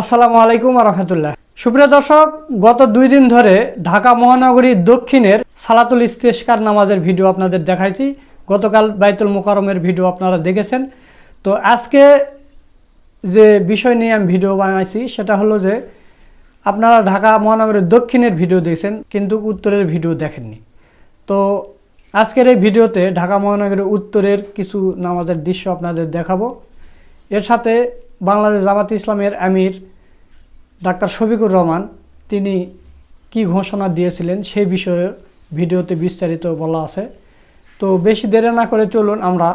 আসসালামু আলাইকুম রহমতুল্লাহ। সুপ্রিয় দর্শক, গত দুই দিন ধরে ঢাকা মহানগরীর দক্ষিণের সালাতুল ইস্তেস্কার নামাজের ভিডিও আপনাদের দেখাইছি। গতকাল বাইতুল মোকারমের ভিডিও আপনারা দেখেছেন। তো আজকে যে বিষয় নিয়ে আমি ভিডিও বানাইছি, সেটা হলো যে আপনারা ঢাকা মহানগরীর দক্ষিণের ভিডিও দেখছেন, কিন্তু উত্তরের ভিডিও দেখেননি। তো আজকের এই ভিডিওতে ঢাকা মহানগরীর উত্তরের কিছু নামাজের দৃশ্য আপনাদের দেখাবো। এর সাথে বাংলাদেশ জামাত ইসলামের আমির ডাক্তার শফিকুর রহমান, তিনি কি ঘোষণা দিয়েছিলেন সেই বিষয়ে ভিডিওতে বিস্তারিত বলা আছে। তো বেশি দেরি না করে চলুন আমরা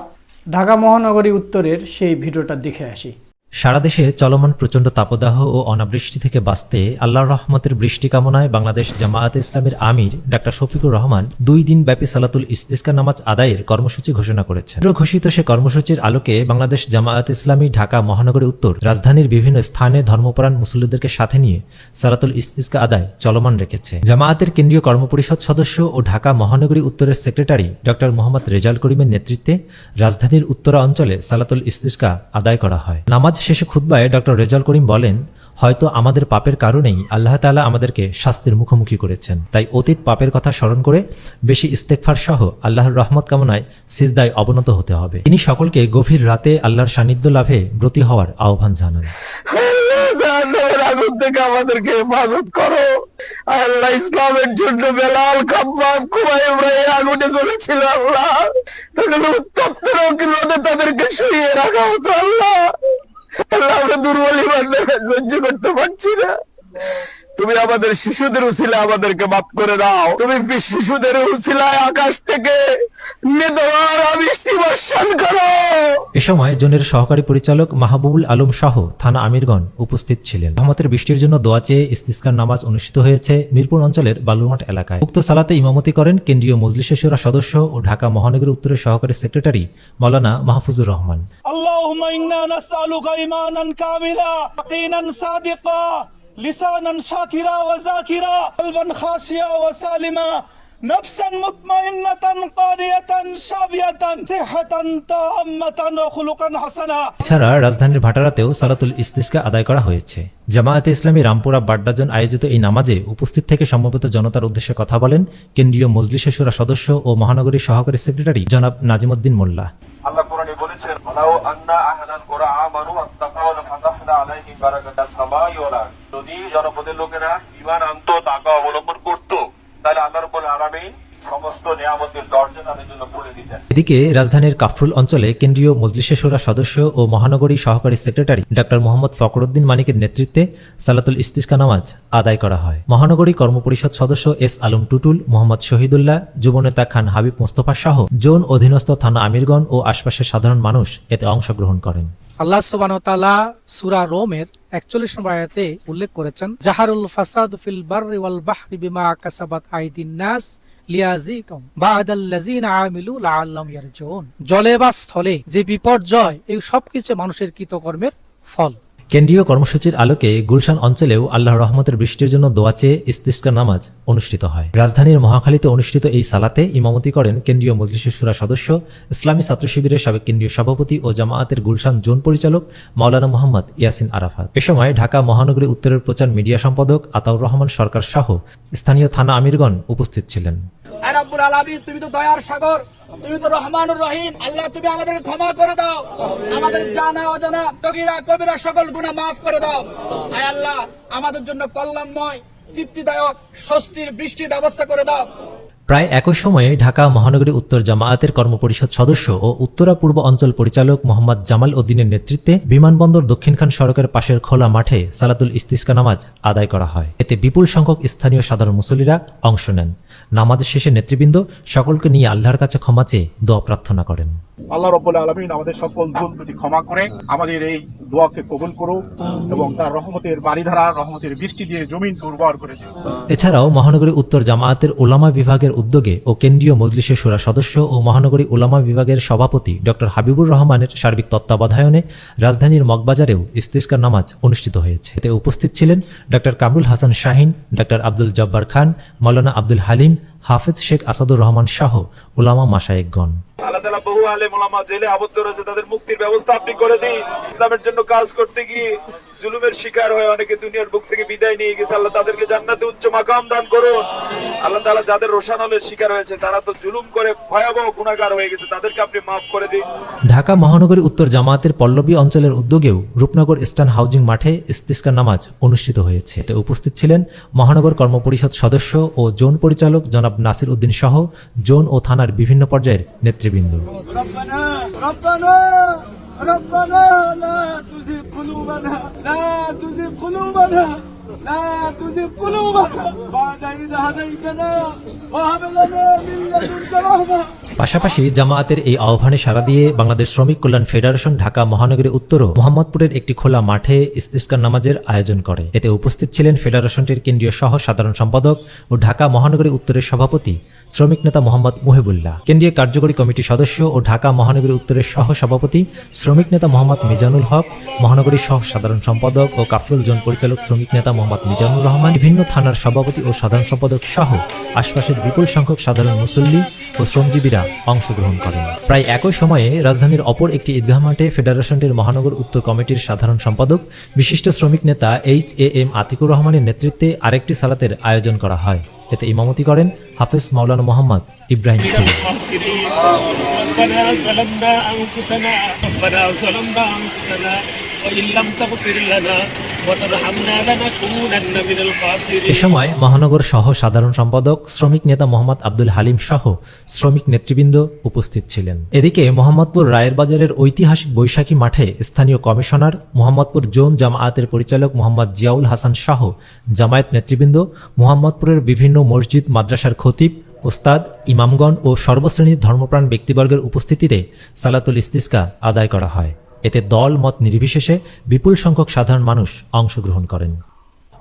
ঢাকা মহানগরী উত্তরের সেই ভিডিওটা দেখে আসি। সারা দেশে চলমান প্রচণ্ড তাপদাহ ও অনাবৃষ্টি থেকে বাঁচতে আল্লাহর রহমতের বৃষ্টি কামনায় বাংলাদেশ জামায়াত ইসলামের আমির ডাক্তার শফিকুর রহমান দুই দিন ব্যাপী সালাতুল ইস্তিস্কা নামাজ আদায়ের কর্মসূচি ঘোষণা কেন্দ্র ঘোষিত সে কর্মসূচির আলোকে বাংলাদেশ জামায়াত ইসলামী ঢাকা মহানগরী উত্তর রাজধানীর বিভিন্ন স্থানে ধর্মপরাণ মুসল্লিদেরকে সাথে নিয়ে সালাতুল ইস্তিস্কা আদায় চলমান রেখেছে। জামায়াতের কেন্দ্রীয় কর্মপরিষদ সদস্য ও ঢাকা মহানগরী উত্তরের সেক্রেটারি ডক্টর মোহাম্মদ রেজাল করিমের নেতৃত্বে রাজধানীর উত্তরা অঞ্চলে সালাতুল ইস্তিস্কা আদায় করা হয়। নামাজ শেষে খুতবায় ডক্টর রেজাল করিম বলেন, হয়তো আমাদের পাপের কারণেই আল্লাহ তাআলা আমাদেরকে শাস্তির মুখোমুখি করেছেন। তাই অতীত পাপের কথা স্মরণ করে বেশি ইস্তেকফার সহ আল্লাহর রহমত কামনায় সিজদায় অবনত হতে হবে। তিনি সকলকে গভীর রাতে আল্লাহর সান্নিধ্য লাভে ব্রতী হওয়ার আহ্বান জানান। আমাদেরকে আল্লাহ আল্লাহ আমরা দুর্বল ইমান দেখে সহ্য করতে পারছি না তুমি আমাদের শিশুদের উচিলে আমাদেরকে মাফ করে দাও। তুমি শিশুদের উচিলায় আকাশ থেকে করো। এ সময় সহকারী পরিচালক মাহবুবুল আলম সহ থানা আমিরগণ উপস্থিত ছিলেন। বৃষ্টির জন্য দোয়া চেয়ে ইস্তিস্কার নামাজ অনুষ্ঠিত হয়েছে মিরপুর অঞ্চলের বালুরমাট এলাকায়। উক্ত সালাতে ইমামতি করেন কেন্দ্রীয় মজলিসের সদস্য ও ঢাকা মহানগর উত্তরের সহকারী সেক্রেটারি মাওলানা মাহফুজুর রহমান। আল্লাহুম্মা কামিলা সাদিকা। لسانا شاكرا وذاكرا قلبا خاشعا وسالما نفسا مطمئنة قانية شابية صحة تامة وخلقا حسنا এছাড়া রাজধানীর ভাটারাতেও সালাতুল ইস্তিস্কা আদায় করা হয়েছে জামায়াতে ইসলামী রামপুরা বাড্ডাজন আয়োজিত এই নামাজে উপস্থিত থেকে সম্ভবত জনতার উদ্দেশ্যে কথা বলেন কেন্দ্রীয় মজলিসে শুরা সদস্য ও মহানগরীর সহকারী সেক্রেটারি জনাব নাজিমুদ্দিন মোল্লা আল্লাহ কোরআনে বলেছেন أن أهل القرى آمنوا واتقوا لفتحنا عليهم بركة السماء والأرض যদি জনপদের লোকেরা ইমান আনতো, তাকে অবলম্বন করত, তাহলে আল্লাহ রাব্বুল আলামিন সমস্ত নিয়ামতের দরজা তাদের জন্য খুলে দিতেন। এদিকে রাজধানীর কাফরুল অঞ্চলে কেন্দ্রীয় মজলিসে শুরা সদস্য ও মহানগরী সহকারী সেক্রেটারি ডক্টর মোহাম্মদ ফখরুদ্দিন মানিকের নেতৃত্বে সালাতুল ইস্তিস্কা নামাজ আদায় করা হয়। মহানগরী কর্মপরিষদ সদস্য এস আলম টুটুল মোহাম্মদ শহীদুল্লাহ যুবনেতা খান হাবিব মোস্তফা সহ জোন অধীনস্থ থানা আমিরগঞ্জ ও আশপাশের সাধারণ মানুষ এতে অংশগ্রহণ করেন। আল্লাহ সুবান তালা সুরা রোমের একচল্লিশ নম্বর আয়াতে উল্লেখ করেছেন জাহারুল ফাসাদ ফিল বাররি ওয়াল বাহরি বিমা কাসাবাত আইদিন নাস লিয়াজিকাম বাদাল্লাযিনা আমিলু লাআল্লাহুম ইয়ারজুন জলে বা স্থলে যে বিপর্যয়, এই সবকিছু মানুষের কৃতকর্মের ফল। কেন্দ্রীয় কর্মসূচির আলোকে গুলশান অঞ্চলেও আল্লাহ রহমতের বৃষ্টির জন্য দোয়া চেয়ে ইস্তিস্কা নামাজ অনুষ্ঠিত হয়। রাজধানীর মহাখালীতে অনুষ্ঠিত এই সালাতে ইমামতি করেন কেন্দ্রীয় মজলিসের সুরা সদস্য, ইসলামী ছাত্র শিবিরের সাবেক কেন্দ্রীয় সভাপতি ও জামায়াতের গুলশান জোন পরিচালক মাওলানা মোহাম্মদ ইয়াসিন আরাফাত। এ সময় ঢাকা মহানগরী উত্তরের প্রচার মিডিয়া সম্পাদক আতাউর রহমান সরকার সহ স্থানীয় থানা আমিরগণ উপস্থিত ছিলেন। আয় রাব্বুল আলামিন, তুমি তো দয়ার সাগর, তুমি তো রহমানুর রহিম। আল্লাহ, তুমি আমাদের ক্ষমা করে দাও। আমাদের জানা, অজানা, কবিরা কবিরা সকল গুণা মাফ করে দাও। আয় আল্লাহ, আমাদের জন্য কল্যাণময়, তৃপ্তিদায়ক, স্বস্তির বৃষ্টির ব্যবস্থা করে দাও। প্রায় একই সময়ে ঢাকা মহানগরী উত্তর জামায়াতের কর্মপরিষদ সদস্য ও উত্তরা পূর্ব অঞ্চল পরিচালক মোহাম্মদ জামাল উদ্দিনের নেতৃত্বে বিমানবন্দর দক্ষিণখান সড়কের পাশের খোলা মাঠে সালাতুল ইস্তিস্কা নামাজ আদায় করা হয়। এতে বিপুল সংখ্যক স্থানীয় সাধারণ মুসল্লিরা অংশ নেন। নামাজ শেষে নেতৃবৃন্দ সকলকে নিয়ে আল্লাহর কাছে ক্ষমা চেয়ে দোয়া প্রার্থনা করেন। আল্লাহ রব্বুল আলমিন আমাদের সকল ভুল ক্ষমা করে আমাদের এই দোয়াকে কবুল করুক এবং তার রহমতের বাড়িধারা রহমতের বৃষ্টি দিয়ে জমিন উর্বর করে দিন এছাড়াও মহানগরী উত্তর জামায়াতের ওলামা বিভাগের উদ্যোগে ও কেন্দ্রীয় মজলিসের সুরা সদস্য ও মহানগরী ওলামা বিভাগের সভাপতি ডক্টর হাবিবুর রহমানের সার্বিক তত্ত্বাবধায়নে রাজধানীর মগবাজারেও ইস্তিস্কার নামাজ অনুষ্ঠিত হয়েছে। এতে উপস্থিত ছিলেন ডক্টর কামরুল হাসান শাহিন ডক্টর আব্দুল জব্বার খান মৌলানা আব্দুল হালিম হাফেজ শেখ আসাদুর রহমান শাহ উলামা মাসায়েকগণ আল্লাহ তালা বহু আলেম ওলামা জেলে আবদ্ধ রয়েছে তাদের মুক্তির ব্যবস্থা আপনি করে দিন। ইসলামের জন্য কাজ করতে গিয়ে জুলুমের শিকার হয়ে অনেকে দুনিয়ার বুক থেকে বিদায় নিয়ে গেছে। আল্লাহ তাদেরকে জান্নাতে উচ্চ মাকাম দান করুন। আল্লাহ তালা যাদের রোশানলের শিকার হয়েছে তারা তো জুলুম করে ভয়াবহ গুণাগার হয়ে গেছে। তাদেরকে আপনি মাফ করে দিন। ঢাকা মহানগরী উত্তর জামায়াতের পল্লবী অঞ্চলের উদ্যোগেও রূপনগর ইস্টার্ন হাউজিং মাঠে ইস্তিস্কার নামাজ অনুষ্ঠিত হয়েছে। এতে উপস্থিত ছিলেন মহানগর কর্মপরিষদ সদস্য ও জোন পরিচালক জনাব নাসির উদ্দিন সহ জোন ও থানার বিভিন্ন পর্যায়ের নেতৃবৃন্দ। ربنا لا تزغ قلوبنا لا تزغ قلوبنا لا تزغ قلوبنا. بعد إذ هديتنا وهب لنا من لدنك رحمة. পাশাপাশি জামায়াতের এই আহ্বানে সাড়া দিয়ে বাংলাদেশ শ্রমিক কল্যাণ ফেডারেশন ঢাকা মহানগরী উত্তর মোহাম্মদপুরের একটি খোলা মাঠে ইস্তিস্কার নামাজের আয়োজন করে। এতে উপস্থিত ছিলেন ফেডারেশনটির কেন্দ্রীয় সহ সাধারণ সম্পাদক ও ঢাকা মহানগরী উত্তরের সভাপতি শ্রমিক নেতা মোহাম্মদ মুহিবুল্লাহ। কেন্দ্রীয় কার্যকরী কমিটি সদস্য ও ঢাকা মহানগরী উত্তরের সহ সভাপতি শ্রমিক নেতা মোহাম্মদ মিজানুল হক মহানগরী সহ সাধারণ সম্পাদক ও কাফরুল জোন পরিচালক শ্রমিক নেতা মোহাম্মদ মিজানুর রহমান, বিভিন্ন থানার সভাপতি ও সাধারণ সম্পাদক সহ আশপাশের বিপুল সংখ্যক সাধারণ মুসল্লি ও শ্রমজীবীরা অংশগ্রহণ করেন। প্রায় একই সময়ে রাজধানীর অপর একটি ঈদগাহ মাঠে ফেডারেশনটির মহানগর উত্তর কমিটির সাধারণ সম্পাদক, বিশিষ্ট শ্রমিক নেতা এইচ এ এম আতিকুর রহমানের নেতৃত্বে আরেকটি সালাতের আয়োজন করা হয়। এতে ইমামতি করেন হাফেজ মাওলানা মোহাম্মদ ইব্রাহিম এ সময় মহানগর সহ সাধারণ সম্পাদক, শ্রমিক নেতা মোহাম্মদ আব্দুল হালিম সহ শ্রমিক নেতৃবৃন্দ উপস্থিত ছিলেন। এদিকে মোহাম্মদপুর রায়ের বাজারের ঐতিহাসিক বৈশাখী মাঠে স্থানীয় কমিশনার মোহাম্মদপুর জোন জামায়াতের পরিচালক মোহাম্মদ জিয়াউল হাসান সহ জামায়াত নেতৃবৃন্দ, মোহাম্মদপুরের বিভিন্ন মসজিদ, মাদ্রাসার খতিব, ওস্তাদ, ইমামগণ ও সর্বশ্রেণীর ধর্মপ্রাণ ব্যক্তিবর্গের উপস্থিতিতে সালাতুল ইস্তিস্কা আদায় করা হয়। এতে দল মত নির্বিশেষে বিপুল সংখ্যক সাধারণ মানুষ অংশগ্রহণ করেন।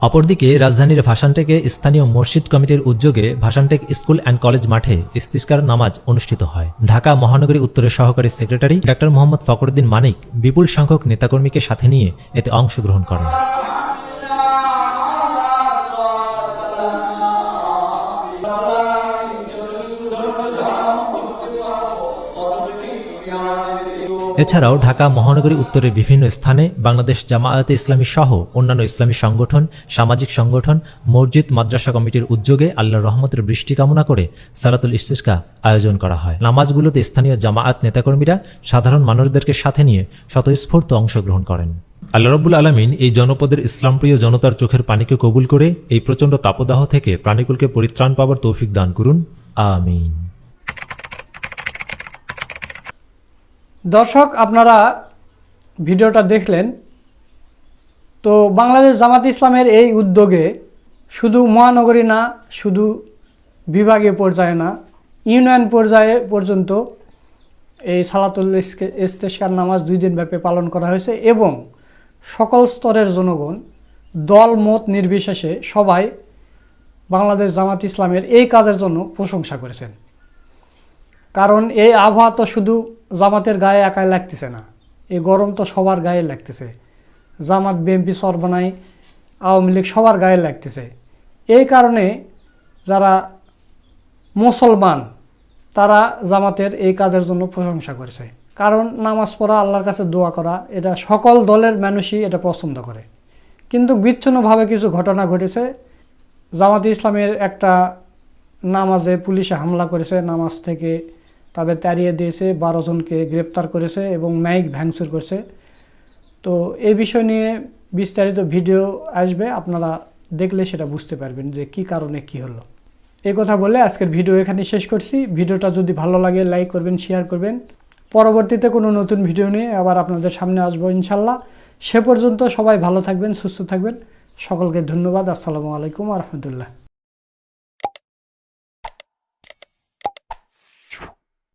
অপরদিকে রাজধানীর ভাসানটেকে স্থানীয় মসজিদ কমিটির উদ্যোগে ভাসানটেক স্কুল অ্যান্ড কলেজ মাঠে ইস্তিস্কার নামাজ অনুষ্ঠিত হয়। ঢাকা মহানগরী উত্তরের সহকারী সেক্রেটারি ডাক্তার মোহাম্মদ ফখরুদ্দিন মানিক বিপুল সংখ্যক নেতাকর্মীকে সাথে নিয়ে এতে অংশগ্রহণ করেন। এছাড়াও ঢাকা মহানগরী উত্তরের বিভিন্ন স্থানে বাংলাদেশ জামায়াতে ইসলামী সহ অন্যান্য ইসলামী সংগঠন, সামাজিক সংগঠন, মসজিদ, মাদ্রাসা কমিটির উদ্যোগে আল্লাহর রহমতের বৃষ্টি কামনা করে সালাতুল ইস্তিস্কা আয়োজন করা হয়। নামাজগুলোতে স্থানীয় জামায়াত নেতাকর্মীরা সাধারণ মানুষদেরকে সাথে নিয়ে স্বতঃস্ফূর্ত অংশগ্রহণ করেন। আল্লাহ রব্বুল আলমিন এই জনপদের ইসলামপ্রিয় জনতার চোখের পানিকে কবুল করে এই প্রচণ্ড তাপদাহ থেকে প্রাণীকুলকে পরিত্রাণ পাওয়ার তৌফিক দান করুন। আমিন। দর্শক, আপনারা ভিডিওটা দেখলেন। তো বাংলাদেশ জামাত ইসলামের এই উদ্যোগে শুধু মহানগরী না, শুধু বিভাগীয় পর্যায়ে না, ইউনিয়ন পর্যায়ে পর্যন্ত এই সালাতুল ইস্তেস্কার নামাজ দুই দিন ব্যাপী পালন করা হয়েছে এবং সকল স্তরের জনগণ দল, মত নির্বিশেষে সবাই বাংলাদেশ জামাত ইসলামের এই কাজের জন্য প্রশংসা করেছেন। কারণ এই আবহাওয়া তো শুধু জামাতের গায়ে একাই লাগতেছে না। এই গরম তো সবার গায়ে লাগতেছে। জামাত বিএনপি সর্বনাই আওয়ামী লীগ সবার গায়ে লাগতেছে। এই কারণে যারা মুসলমান, তারা জামাতের এই কাজের জন্য প্রশংসা করেছে। কারণ নামাজ পড়া, আল্লাহর কাছে দোয়া করা, এটা সকল দলের মানুষই এটা পছন্দ করে। কিন্তু বিচ্ছিন্নভাবে কিছু ঘটনা ঘটেছে। জামাতে ইসলামের একটা নামাজে পুলিশে হামলা করেছে। নামাজ থেকে তাদের তাড়িয়ে দিয়েছে, বারো জনকে গ্রেপ্তার করেছে এবং ম্যাইক ভ্যাংসুর করেছে। তো এই বিষয় নিয়ে বিস্তারিত ভিডিও আসবে, আপনারা দেখলে সেটা বুঝতে পারবেন যে কি কারণে কি হলো। এই কথা বলে আজকের ভিডিও এখানে শেষ করছি। ভিডিওটা যদি ভালো লাগে, লাইক করবেন, শেয়ার করবেন। পরবর্তীতে কোনো নতুন ভিডিও নিয়ে আবার আপনাদের সামনে আসব ইনশাল্লাহ। সে পর্যন্ত সবাই ভালো থাকবেন, সুস্থ থাকবেন। সকলকে ধন্যবাদ। আসসালামু আলাইকুম রহমতুল্লাহ।